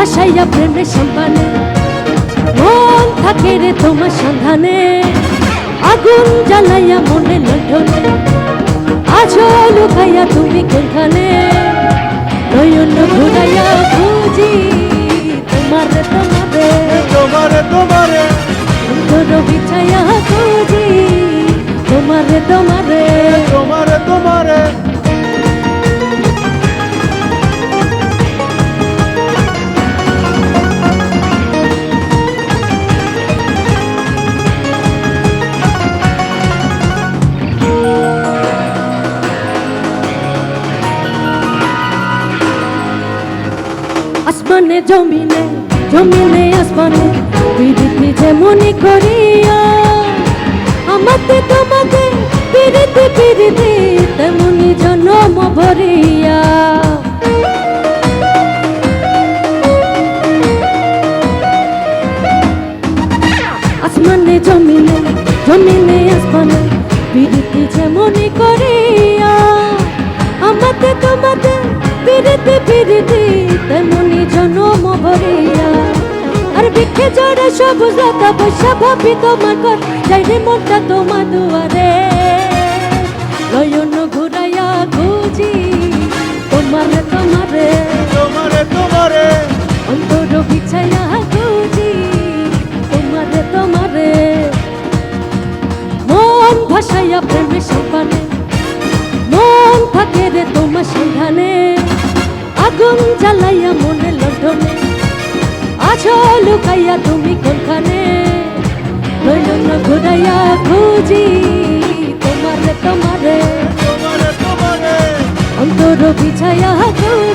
ভাসাইয়া প্রেমের সম্পানে মন থাকে রে তোমার সন্ধানে। আগুন জ্বালাইয়া মনে লণ্ঠনে। আজও লুকাইয়া তুমি কোনখানে? নয়ন ঘুরাইয়া খুঁজি তোমারে তোমারে। তোমারে তোমারে। অন্তর বিছাইয়া খুঁজি তোমারে তোমারে। তোমারে তোমারে। আসমানে, জমিনে জমিনে আসমানে পিড়িতি যেমনি করিয়া আমাতে তোমাকে পিড়িতি পিড়িতি তেমনি জনম ভরিয়া। আসমানে, জমিনে জমিনে আসমানে পিড়িতি যেমনি করিয়া পিড়িতি পিড়িতি তেমনি জনম ভরিয়া। আর বিক্ষে জড়ে সবুজ লতা বৈশা ভাবি তোমার ঘর যাইরে মনটা তোমার দুয়ারে। নয়ন ঘুরাইয়া খুঁজি তোমারে তোমারে। তোমারে তোমারে। অন্তর বিছাইয়া খুঁজি তোমারে তোমারে। মন ভাসাইয়া প্রেমে সম্পানে মন থাকে রে তোমার সন্ধানে। আগুন জ্বালাইয়া মনে লন্ডনে আছো লুকাইয়া তুমি কোনখানে? নয়ন ঘুরাইয়া খুঁজি তোমারে তোমারে। অন্তর বিছাইয়া খুঁজি